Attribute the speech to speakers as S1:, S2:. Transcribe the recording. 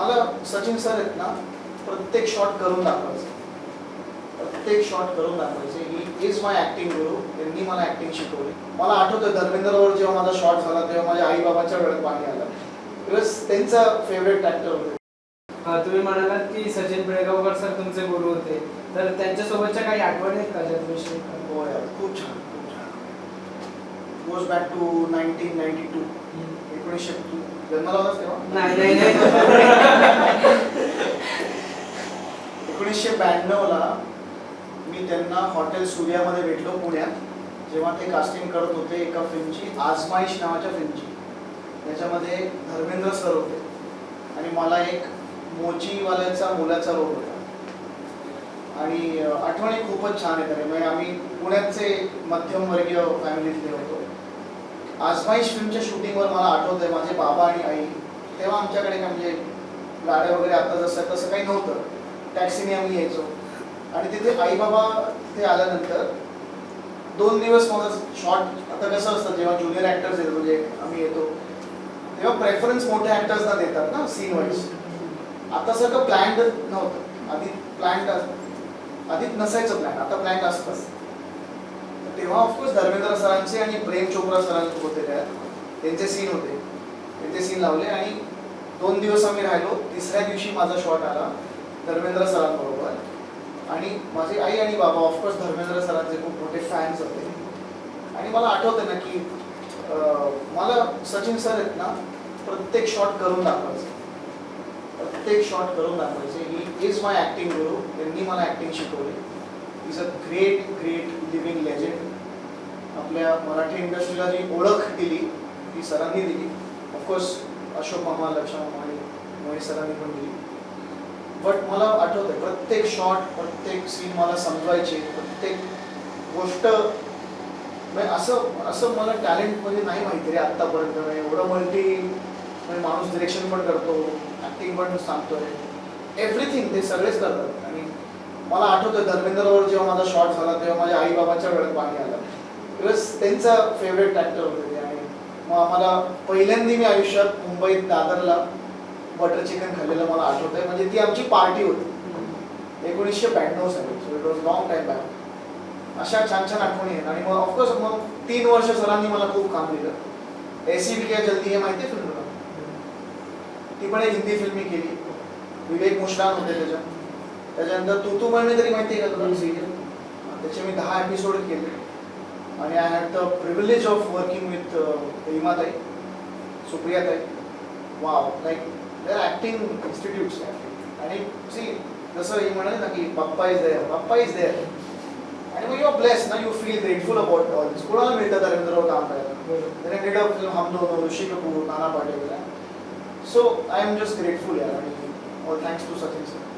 S1: मला सचिन सर आहेत ना प्रत्येक शॉट करून दाखवायचे. प्रत्येक शॉट करून दाखवायचे. ही इज माय ऍक्टिंग गुरु त्यांनी मला ऍक्टिंग शिकवली. मला आठवतं धर्मेंद्रवर जेव्हा माझा शॉट झाला तेव्हा माझ्या आई बाबाच्या वेळेत पाणी आलं. बिकॉज त्यांचा फेवरेट ऍक्टर होते.
S2: तुम्ही म्हणालात की सचिन पिळगावकर सर तुमचे गुरु होते. तर त्यांच्यासोबतच्या काही आठवणी आहेत का
S1: हो यार खूप छान खूप छान. Goes back to nineteen ninety two एकोणीसशे जन्माला होतास तेव्हा?
S2: नाही नाही नाही.
S1: एकोणीसशे ब्याण्णवला मी त्यांना हॉटेल सूर्यामध्ये भेटलो पुण्यात. जेव्हा ते कास्टिंग करत होते एका फिल्मची आजमाईश नावाच्या फिल्मची. त्याच्यामध्ये धर्मेंद्र सर होते. आणि मला एक मोचीवाल्याचा मुलाचा रोल होता. आणि आठवणी खूपच छान आहेत अरे म्हणजे आम्ही पुण्याचे मध्यमवर्गीय फॅमिलीतले होतो. आजमाईश फिल्मच्या शूटिंगवर मला आठवतंय माझे बाबा आणि आई तेव्हा आमच्याकडे काय म्हणजे गाड्या वगैरे आता जसं तसं काही नव्हतं. टॅक्सीने आम्ही यायचो. आणि तिथे आई बाबा तिथे आल्यानंतर दोन दिवस माझं शॉर्ट आता कसं असतं जेव्हा ज्युनियर ॲक्टर्स येतो म्हणजे आम्ही येतो तेव्हा प्रेफरन्स मोठ्या ॲक्टर्सना देतात ना सीन वाईज आता सगळं प्लॅन्ड नव्हतं. आधी प्लॅन्ड आधीच नसायचं प्लॅन आता प्लॅन असतं तेव्हा ऑफकोर्स धर्मेंद्र सरांचे आणि प्रेम चोप्रा सरांचे होते त्यात. त्यांचे सीन होते. त्यांचे सीन लावले आणि दोन दिवस आम्ही राहिलो. तिसऱ्या दिवशी माझा शॉट आला धर्मेंद्र सरांबरोबर. आणि माझी आई आणि बाबा ऑफकोर्स धर्मेंद्र सरांचे खूप मोठे फॅन्स होते. आणि मला आठवतं ना की मला सचिन सर आहेत ना प्रत्येक शॉट करून दाखवायचे. प्रत्येक शॉट करून दाखवायचे. ही इज माय ॲक्टिंग गुरु त्यांनी मला ॲक्टिंग शिकवली. Is a great great living legend आपल्या मराठी इंडस्ट्रीला जी ओळख दिली ती सरांनी दिली. ऑफकोर्स अशोक मामा लक्ष्मण मामा मोहित सरांनी पण दिली. बट मला आठवतंय प्रत्येक शॉट प्रत्येक सीन मला समजवायचे प्रत्येक गोष्ट म्हणजे असं असं मला टॅलेंट म्हणजे नाही माहिती रे आत्तापर्यंत. म्हणजे एवढं मल्टी म्हणजे माणूस डिरेक्शन पण करतो ॲक्टिंग पण सांगतोय. एव्हरीथिंग ते सगळेच करतात. आणि मला आठवतं धर्मेंद्रवर जेव्हा माझा शॉट झाला तेव्हा माझ्या आई बाबाच्या वेळेत पाणी आलं. बिकॉज त्यांचा फेवरेट ॲक्टर होते ते आणि मग आम्हाला पहिल्यांदा मी आयुष्यात मुंबईत दादरला बटर चिकन खाल्लेलं मला आठवतंय. म्हणजे ती आमची पार्टी होती. एकोणीसशे ब्याण्णव साली. So it was long time back अशा छान छान आठवणी आहेत. आणि मग ऑफकोर्स मग तीन वर्ष सरांनी मला खूप काम दिलं. एसी बी क्या जल्दी हे माहिती आहे फिल्म ती पण एक हिंदी फिल्म मी केली. विवेक मुश्रान होते त्याच्यात त्याच्यानंतर तू तू म्हणणे तरी माहिती आहे का तुला? सिरियल त्याचे मी दहा एपिसोड केले. I had the privilege of working with uh, Hima Supriya Thai. Wow, like they're acting institutes. And it, see, that's why you Papa is there, Papa is there. And when you're blessed, now you feel grateful about all this. Kurala Mirta Dharendra Kamra. Then I did a film, Hamdo, Rishi Kapoor, Nana So I am just grateful, yeah. all thanks to Sachin sir.